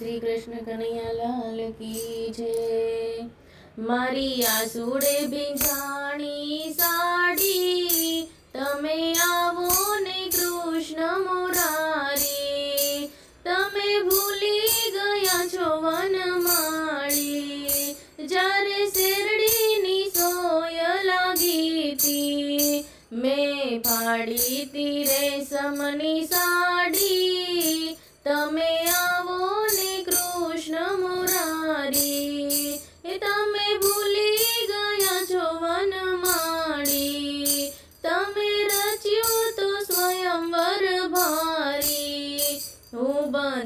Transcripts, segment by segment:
શ્રી કૃષ્ણ કનૈયાલાલ કી જય. મારી આસુડે ભીંજાણી સાડી, તમે આવો ને કૃષ્ણ મોરારી. તમે ભૂલી ગયા છો વનમાળી જ્યારે શેરડીની સોય લાગી હતી. મેં ફાડી તી રેશમની સાડી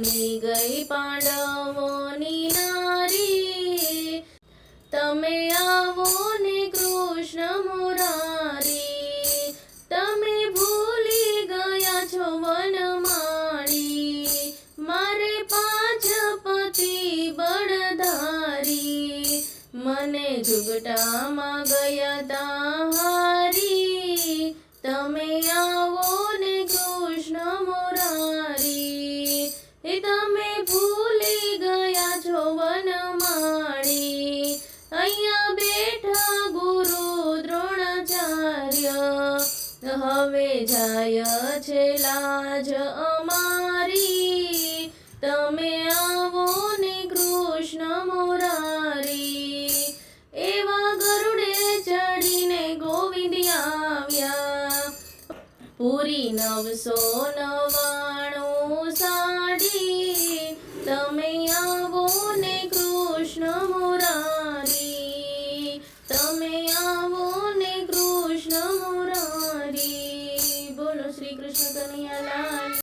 બની ગઈ પાંડવોની નારી. તમે આવો ને કૃષ્ણ મુરારી. તમે ભૂલી ગયા છો વનમાળી મારે પાંચ પતિ બળધારી. મને ઝુગટામાં ગયા વનમાળી અહીંયા બેઠા ગુરુ દ્રોણાચાર્ય, હવે જાય છે લાજ અમારી. તમે આવો ને કૃષ્ણ મોરારી, એવા ગરુડે ચડીને ગોવિંદ આવ્યા. પૂરી નવસો નવ તમે આવો ને કૃષ્ણ મુરારી. બોલો શ્રી કૃષ્ણ કનૈયાલાલ.